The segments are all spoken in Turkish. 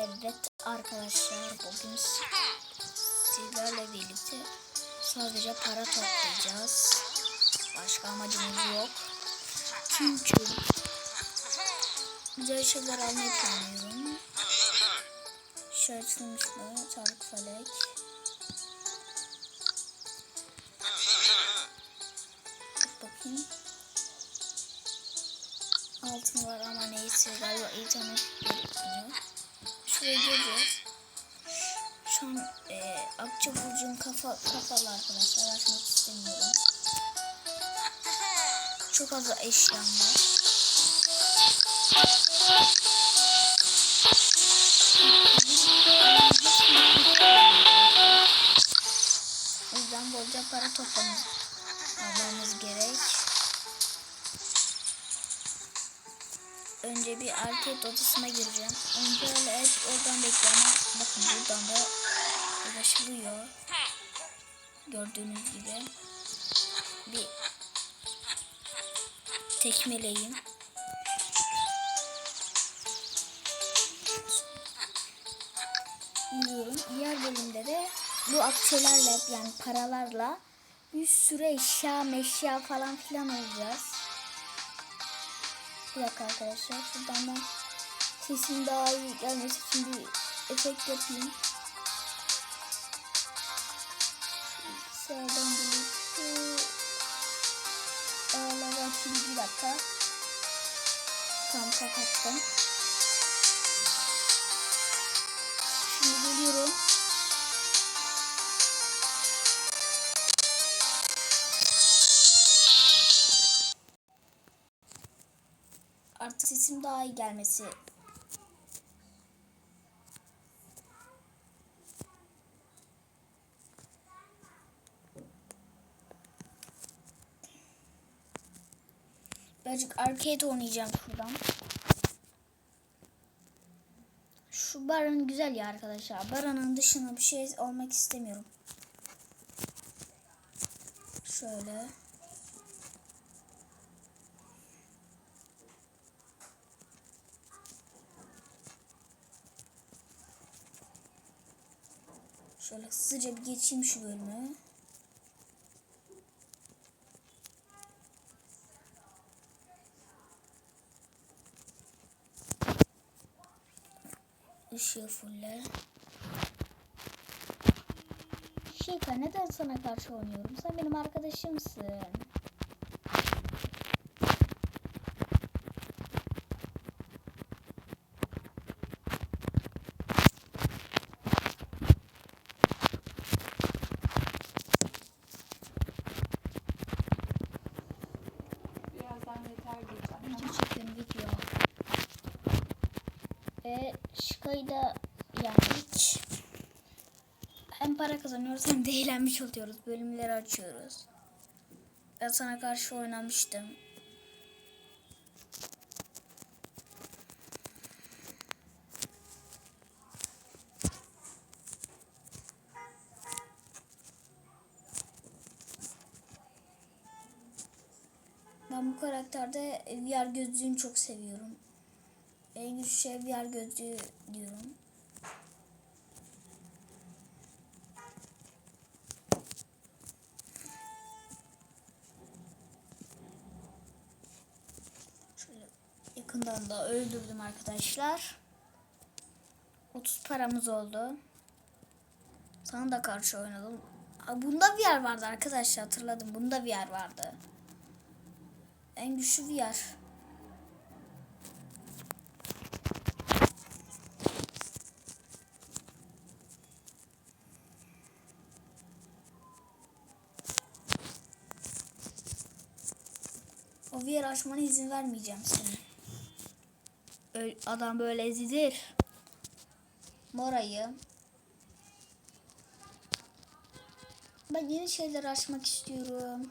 Evet arkadaşlar bugün sizlerle birlikte sadece para toplayacağız. Başka amacımız yok. Çünkü güzel şeyler almayı planlıyorum. Mı? Çarık felek. Bak bakayım. Altın var ama neyse galiba internet gerekmiyor. Şuraya gireceğiz. Şu an e, Akça Burcu'nun kafa, kafalı arkadaşlar açmak istemiyorum. Çok fazla eşyam var. O yüzden bolca para toplamamız gerek. Önce bir arcade odasına gireceğim. Önce öyle hep oradan bekliyorum. Bakın buradan da ulaşılıyor. Gördüğünüz gibi. Bir tekmeleyim. Yürüyorum. Diğer bölümde de bu akçelerle yani paralarla bir sürü eşya meşya falan filan alacağız. Bir dakika arkadaşlar. Şuradan ben sesim daha iyi gelmesi için bir efekt yapayım. Sıradan birlikte Ağlardan şimdi bir dakika. Tam kapattım. Sesim daha iyi gelmesi Birazcık arcade oynayacağım şuradan. Şu barın güzel ya arkadaşlar. Barının dışına bir şey olmak istemiyorum. Şöyle. Şöyle hızlıca bir geçeyim şu bölümü. Işığı fulle. Şika neden sana karşı oynuyorum? Sen benim arkadaşımsın. Birazdan yeter diyeceğim. Video çekiyorum video. Ve Şika'yı da yani hiç hem para kazanıyoruz hem de eğlenmiş oluyoruz. Bölümleri açıyoruz. Ben sana karşı oynamıştım. Ben bu karakterde VR gözlüğünü çok seviyorum. En güçlü şey VR gözlüğü diyorum. Yakından da öldürdüm arkadaşlar. 30 paramız oldu. Sana da karşı oynadım. Bunda VR vardı arkadaşlar hatırladım. Bunda VR vardı. En güçlü VR. O VR açmana izin vermeyeceğim senin. Adam böyle ezilir. Morayı. Ben yeni şeyler açmak istiyorum.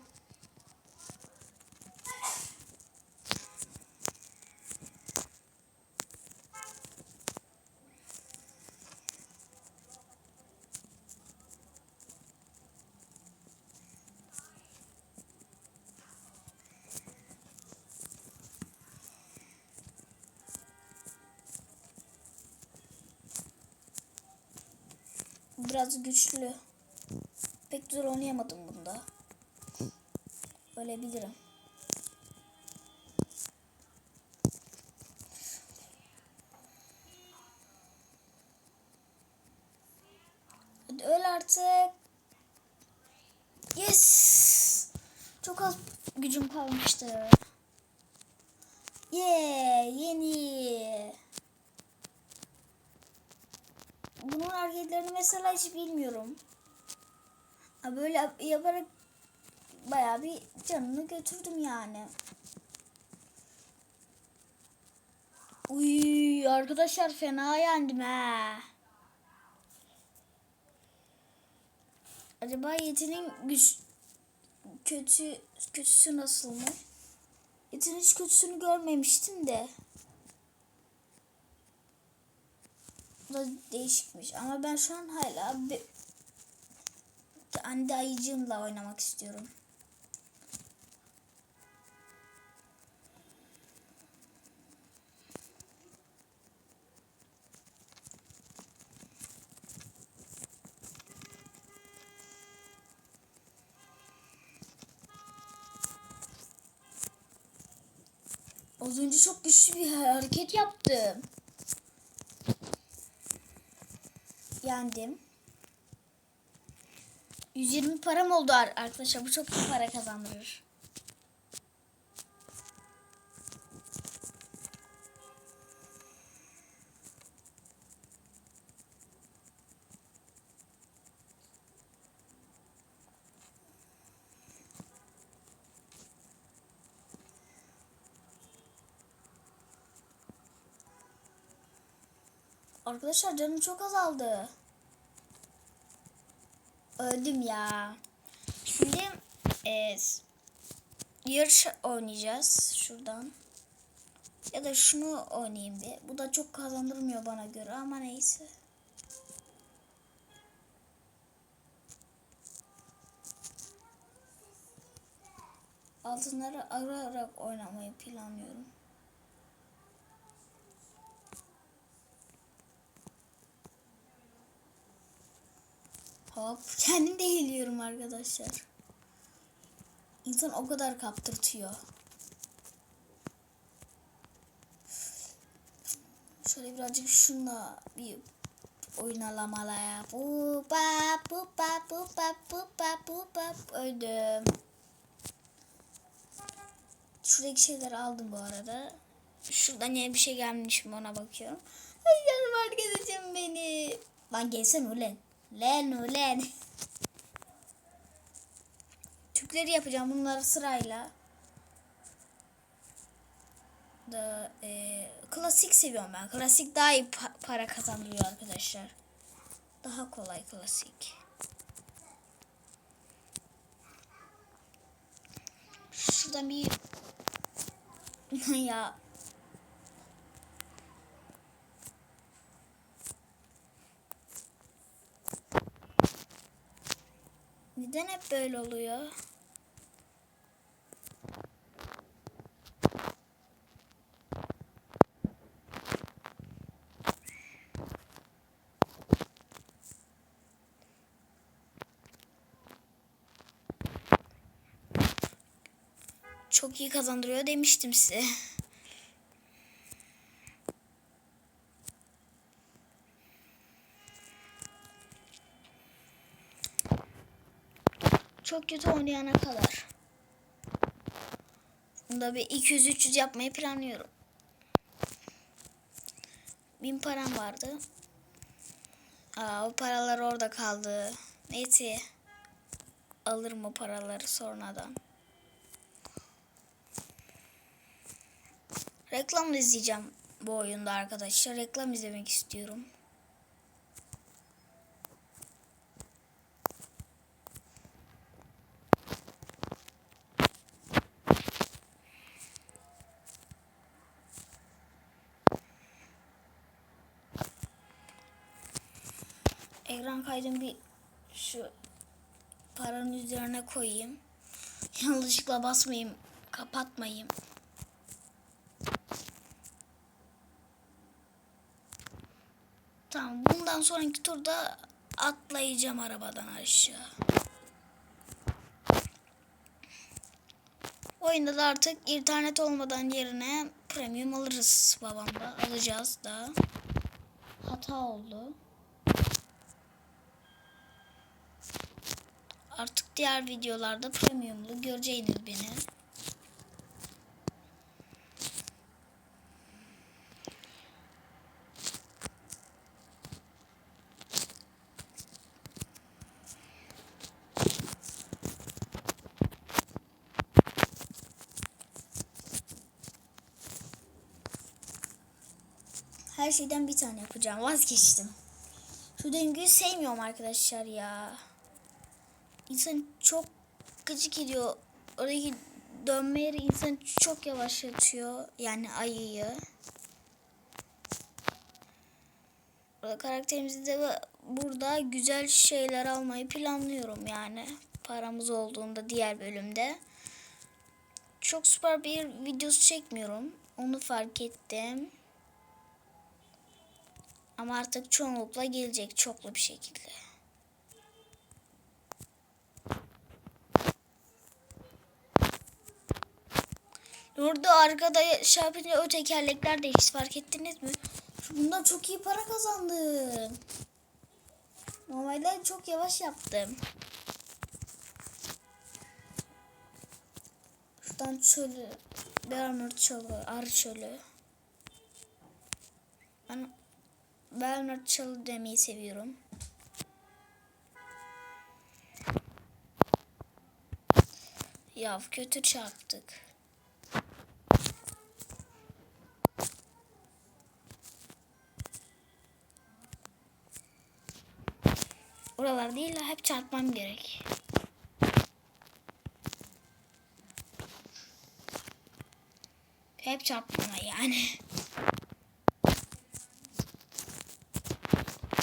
Biraz güçlü. Pek güzel oynayamadım bunda. Ölebilirim. Hadi öl artık. Yes. Çok az gücüm kalmıştı. Yeah, yeni. Bunun hareketlerini mesela hiç bilmiyorum. Böyle yaparak bayağı bir canını götürdüm yani. Uy arkadaşlar fena yendim ha. Acaba Yeti'nin güç kötü kötüsü nasıl mı? Yeti'nin hiç kötüsünü görmemiştim de. Bu değişikmiş ama ben şu an hala bir kendi ayıcığımla oynamak istiyorum. Az önce çok güçlü bir hareket yaptım. Yendim. 120 param oldu ar- arkadaşlar. Bu çok iyi para kazandırır. Arkadaşlar canım çok azaldı. Öldüm ya. Şimdi e, yarış oynayacağız şuradan. Ya da şunu oynayayım bir. Bu da çok kazandırmıyor bana göre ama neyse. Altınları arayarak oynamayı planlıyorum. Hop kendim de eğiliyorum arkadaşlar. İnsan o kadar kaptırtıyor. Şöyle birazcık şunla bir bu ba bu ba bu ba öldüm. Şuradaki şeyleri aldım bu arada. Şuradan yeni bir şey gelmiş mi ona bakıyorum. Ay canım arkadaşım beni. Lan gelsen ulan. Lan ulan. Türkleri yapacağım bunları sırayla. Da e, klasik seviyorum ben. Klasik daha iyi pa- para kazandırıyor arkadaşlar. Daha kolay klasik. Şuradan bir ya Neden hep böyle oluyor? Çok iyi kazandırıyor demiştim size. Çok kötü oynayana kadar. Bunda bir 200-300 yapmayı planlıyorum. Bin param vardı. Aa, o paralar orada kaldı. Neyse. Alırım o paraları sonradan. Reklam izleyeceğim bu oyunda arkadaşlar. Reklam izlemek istiyorum. Kaydını bir şu paranın üzerine koyayım. Yanlışlıkla basmayayım, kapatmayayım. Tamam bundan sonraki turda atlayacağım arabadan aşağı. Oyunda da artık internet olmadan yerine premium alırız babamla. Alacağız da. Hata oldu. Artık diğer videolarda premiumlu göreceğiniz beni. Her şeyden bir tane yapacağım. Vazgeçtim. Şu döngüyü sevmiyorum arkadaşlar ya. İnsan çok gıcık ediyor. Oradaki dönme yeri insan çok yavaşlatıyor. Yani ayıyı. Burada karakterimizde de burada güzel şeyler almayı planlıyorum yani. Paramız olduğunda diğer bölümde. Çok süper bir videosu çekmiyorum. Onu fark ettim. Ama artık çoğunlukla gelecek çoklu bir şekilde. Orada arkada şapili o tekerlekler de hiç fark ettiniz mi? Bundan çok iyi para kazandım. Normalde çok yavaş yaptım. Şuradan çölü, Bernard çölü, arı çölü. Ben Bernard çölü demeyi seviyorum. Ya kötü çarptık. Oralar değil de hep çarpmam gerek. Hep çarpmama yani.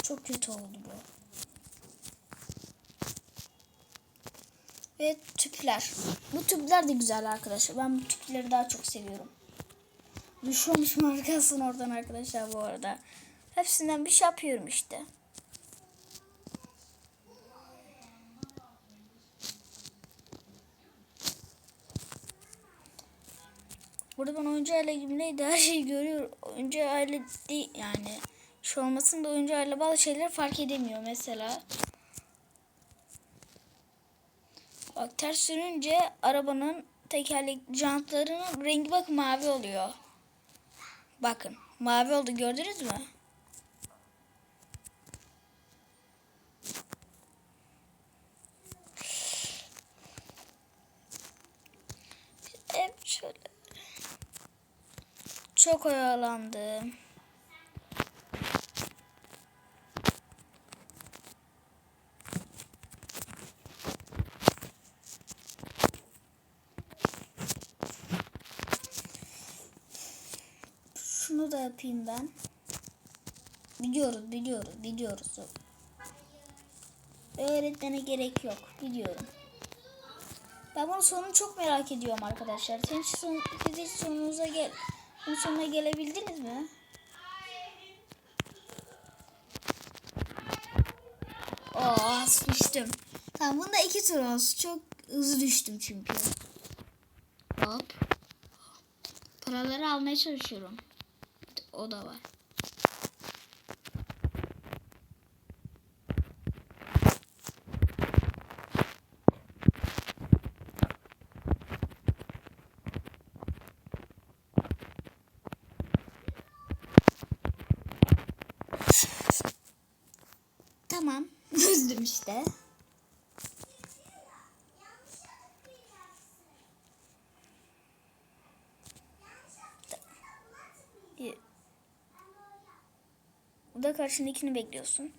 Çok kötü oldu bu. Ve tüpler. Bu tüpler de güzel arkadaşlar. Ben bu tüpleri daha çok seviyorum. Düşüyormuşum arkasından oradan arkadaşlar bu arada. Hepsinden bir şey yapıyorum işte. Burada ben oyuncu aile gibi neydi her şeyi görüyorum. Oyuncu aile değil yani. Şu olmasın da oyuncu aile bazı şeyler fark edemiyor mesela. Bak ters sürünce arabanın tekerlek jantlarının rengi bak mavi oluyor. Bakın mavi oldu gördünüz mü? Hep şöyle. Çok oyalandım. Şunu da yapayım ben. Biliyoruz, biliyoruz, biliyoruz. Öğretmene gerek yok. Biliyorum. Ben bunun sonunu çok merak ediyorum arkadaşlar. Hiç, son, siz hiç sonunuza gel, bunun sonuna gelebildiniz mi? Oo, düştüm. Tamam bunda iki tur olsun. Çok hızlı düştüm çünkü. Hop. Paraları almaya çalışıyorum. O da var. Tamam. Üzdüm işte. Burada karşındakini bekliyorsun.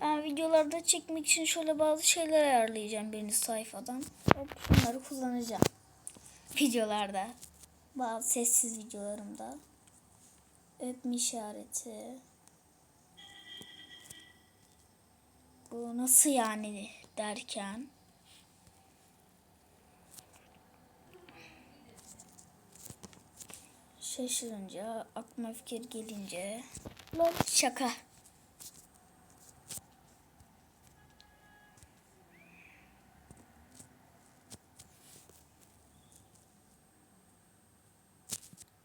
Ben videolarda çekmek için şöyle bazı şeyler ayarlayacağım birinci sayfadan. Hop bunları kullanacağım. Videolarda. Bazı sessiz videolarımda. Öpme işareti. Bu nasıl yani derken. Şaşırınca, aklıma fikir gelince. Lol şaka.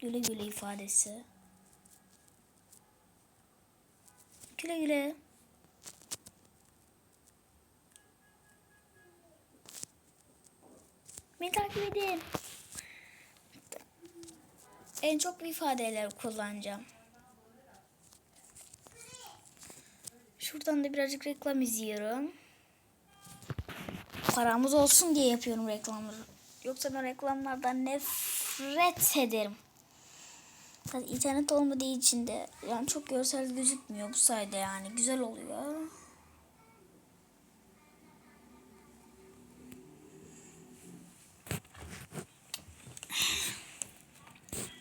Güle güle ifadesi. Güle güle. Beni takip edin. En çok bu ifadeleri kullanacağım. Şuradan da birazcık reklam izliyorum. Paramız olsun diye yapıyorum reklamları. Yoksa ben reklamlardan nefret ederim. Zaten internet olmadığı için de yani çok görsel gözükmüyor bu sayede yani güzel oluyor.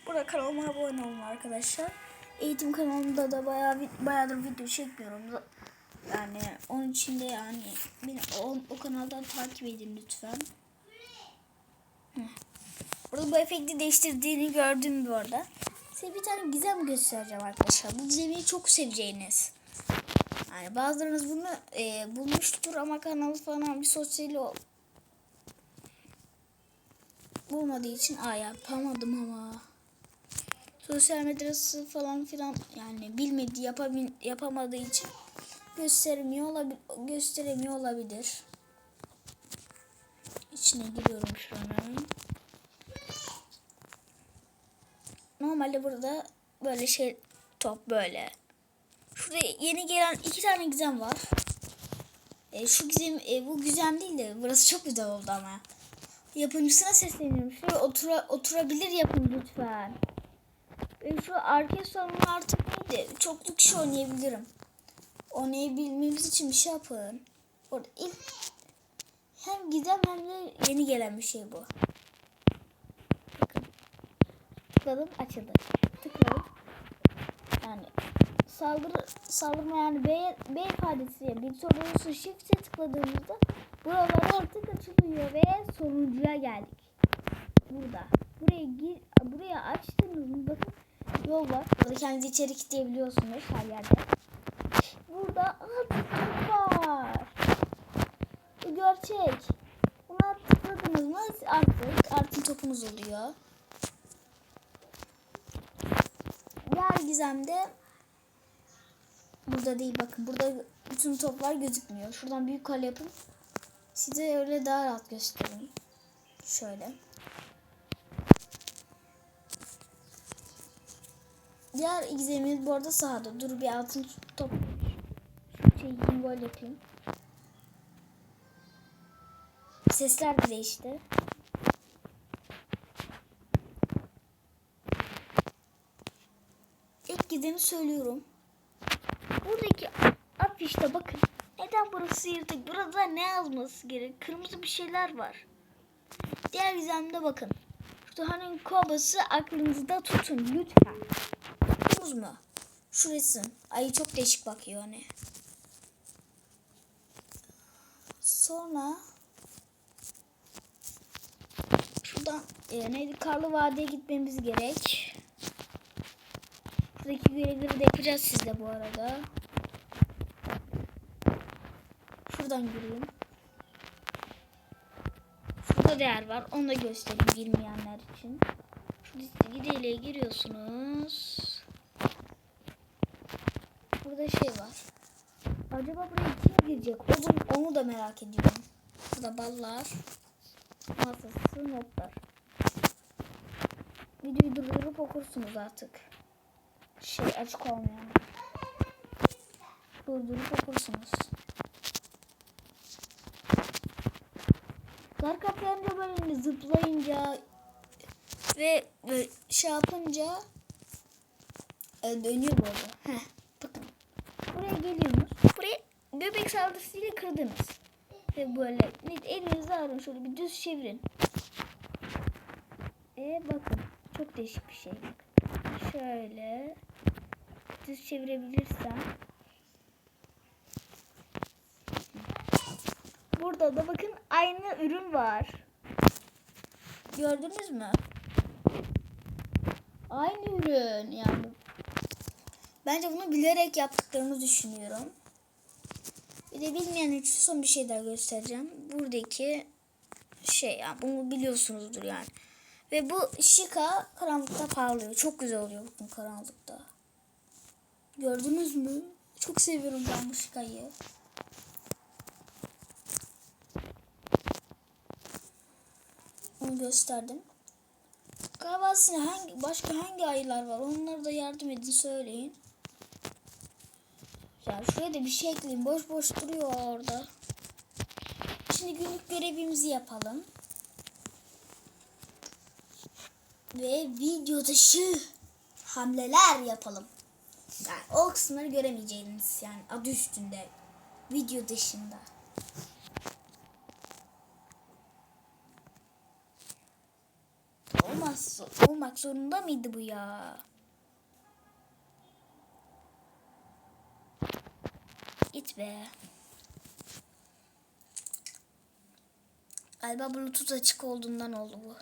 Burada kanalıma abone olun arkadaşlar. Eğitim kanalımda da bayağı bayağıdır video çekmiyorum. Yani onun için de yani beni o, o kanaldan takip edin lütfen. Burada bu efekti değiştirdiğini gördüm bu arada. Size bir tane gizem göstereceğim arkadaşlar. Bu gizemi çok seveceğiniz. Yani bazılarınız bunu e, bulmuştur ama kanalı falan bir sosyali ol- bulmadığı için aa yapamadım ama sosyal medyası falan filan yani bilmediği yapabil, yapamadığı için gösteremiyor olabilir gösteremiyor olabilir. İçine giriyorum şuranın. Normalde burada böyle şey top böyle. Şurada yeni gelen iki tane gizem var. E, şu gizem e, bu gizem değil de burası çok güzel oldu ama. Yapımcısına sesleniyorum. Şuraya otura, oturabilir yapın lütfen. Ve şu arka salonu artık neydi? Çoklu kişi oynayabilirim. Oynayabilmemiz için bir şey yapın. Orada ilk hem gizem hem de yeni gelen bir şey bu. Bakın. Tıkladım açıldı. Tıkladım. Yani saldırı saldırma yani B, B ifadesi bir sorusu shift'e tıkladığımızda buralar artık açılıyor ve sonuncuya geldik. Burada. Buraya gir buraya açtığınız bakın yol var. Burada kendinizi içeri kilitleyebiliyorsunuz her yerde. Burada artık var. Bu gerçek. Buna tıkladınız mı artık artık topunuz oluyor. Diğer gizemde burada değil bakın burada bütün toplar gözükmüyor. Şuradan büyük kale yapın. Size öyle daha rahat göstereyim. Şöyle. Diğer gizemimiz bu arada sağda. Dur bir altın top. Şey gol yapayım. Sesler de değişti. Gideni söylüyorum. Buradaki afişte bakın. Neden burası yırtık? Burada ne yazması gerek? Kırmızı bir şeyler var. Diğer gizemde bakın. Şurada kovası aklınızda tutun lütfen. Tuttunuz mu? Şu resim. Ay çok değişik bakıyor hani. Sonra şuradan e, neydi? Karlı Vadi'ye gitmemiz gerek. Buradaki görevleri de yapacağız sizle bu arada. Şuradan gireyim. Şurada değer var. Onu da göstereyim bilmeyenler için. Şu listeyle giriyorsunuz. Burada şey var. Acaba buraya kim girecek? Onu, onu da merak ediyorum. Burada ballar. Masası, notlar. Videoyu durdurup okursunuz artık. Şey açık olmayan. Durdurup okursunuz. Dar kaplayınca böyle zıplayınca ve şey yapınca e, dönüyor bu arada. Heh, bakın. Buraya geliyorsunuz. Buraya göbek saldırısıyla kırdınız. Ve böyle elinizle alın şöyle bir düz çevirin. E bakın. Çok değişik bir şey. Şöyle düz çevirebilirsem Burada da bakın aynı ürün var. Gördünüz mü? Aynı ürün yani. Bence bunu bilerek yaptıklarını düşünüyorum. Bir de bilmeyen için son bir şey daha göstereceğim. Buradaki şey ya bunu biliyorsunuzdur yani. Ve bu şika karanlıkta parlıyor. Çok güzel oluyor bakın karanlıkta. Gördünüz mü? Çok seviyorum ben bu şikayı. Onu gösterdim. Size hangi, başka hangi ayılar var? Onlara da yardım edin söyleyin. Ya şuraya da bir şey ekleyin. Boş boş duruyor orada. Şimdi günlük görevimizi yapalım. Ve video dışı hamleler yapalım. Yani o kısımları göremeyeceğiniz yani adı üstünde. Video dışında. Olmaz, olmak zorunda mıydı bu ya? Git be. Galiba bluetooth açık olduğundan oldu bu.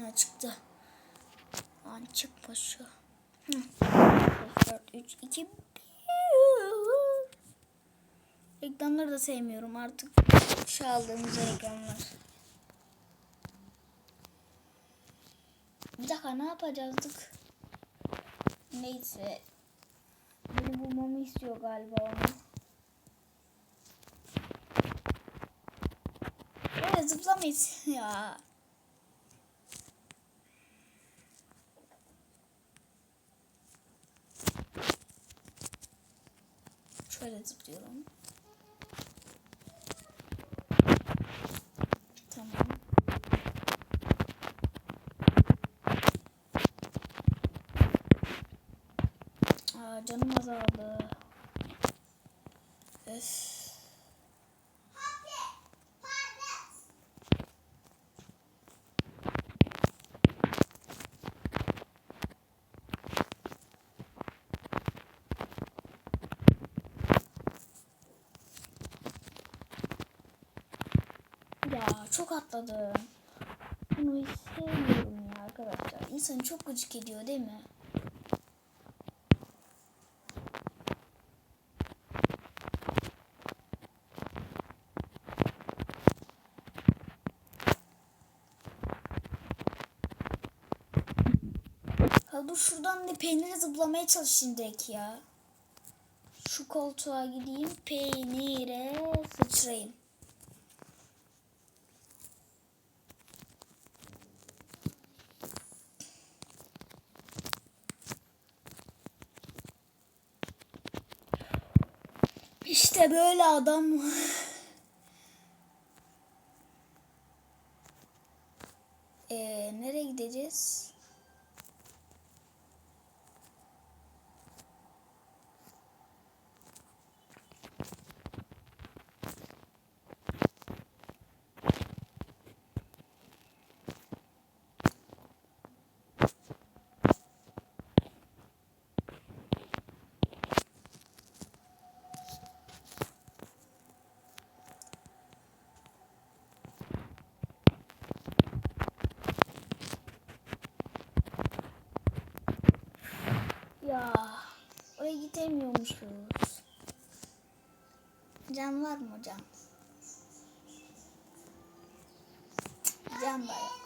Ha çıktı. Lan çıkma şu. Hı. 4, 3, 2, 1. Reklamları da sevmiyorum artık. Şu aldığımız reklamlar. Bir dakika ne yapacaktık? Neyse. Beni bulmamı istiyor galiba onu. Böyle zıplamayız ya. Şöyle zıplıyorum. Tamam. Aa, canım azaldı. Öf. Ya çok atladım. Bunu hiç sevmiyorum ya arkadaşlar. İnsanı çok gıcık ediyor değil mi? Ha dur şuradan da peyniri zıplamaya çalışayım direkt ya. Şu koltuğa gideyim peynire sıçrayayım. Böyle adam. Ya oraya gidemiyormuşuz. Can var mı can? Can da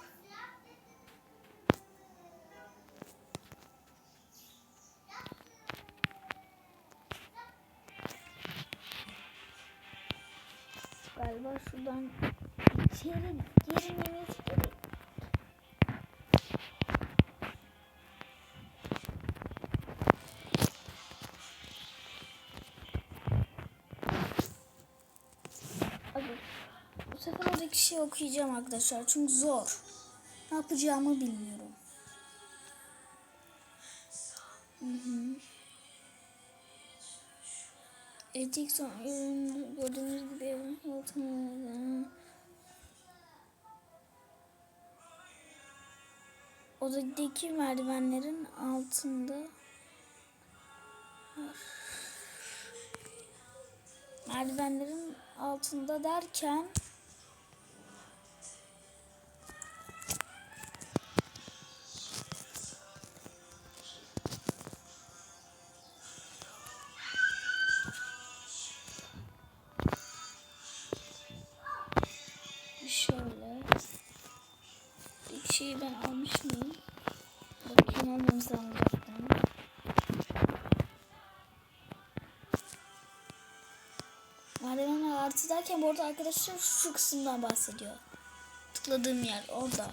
oradaki şey okuyacağım arkadaşlar çünkü zor. Ne yapacağımı bilmiyorum. Hı. Etik son gördüğünüz gibi evin altında. Odadaki merdivenlerin altında merdivenlerin altında derken Merdivenler artı derken bu arada arkadaşlar şu kısımdan bahsediyor. Tıkladığım yer orada.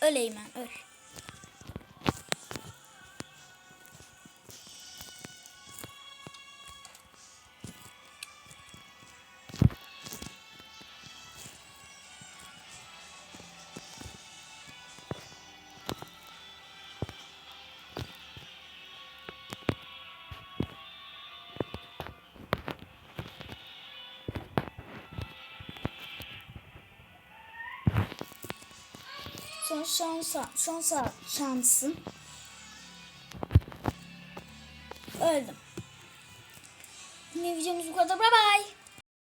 Öleyim ben öl. Son şansa, son şansım. Öldüm. Yine videomuz bu kadar. Bye bye.